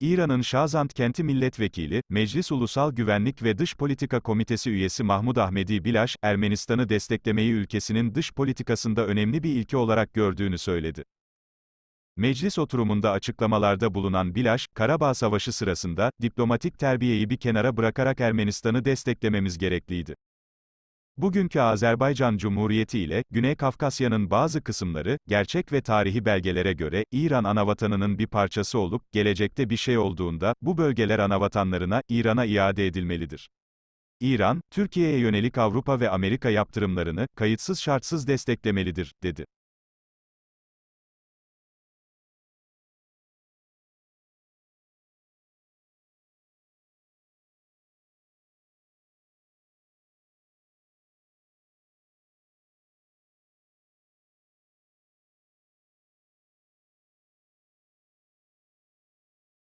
İran'ın Şazant kenti milletvekili, Meclis Ulusal Güvenlik ve Dış Politika Komitesi üyesi Mahmud Ahmedi Bilaş, Ermenistan'ı desteklemeyi ülkesinin dış politikasında önemli bir ilke olarak gördüğünü söyledi. Meclis oturumunda açıklamalarda bulunan Bilaş, Karabağ Savaşı sırasında, diplomatik terbiyeyi bir kenara bırakarak Ermenistan'ı desteklememiz gerekliydi. Bugünkü Azerbaycan Cumhuriyeti ile, Güney Kafkasya'nın bazı kısımları, gerçek ve tarihi belgelere göre, İran anavatanının bir parçası olup, gelecekte bir şey olduğunda, bu bölgeler anavatanlarına, İran'a iade edilmelidir. İran, Türkiye'ye yönelik Avrupa ve Amerika yaptırımlarını, kayıtsız şartsız desteklemelidir, dedi.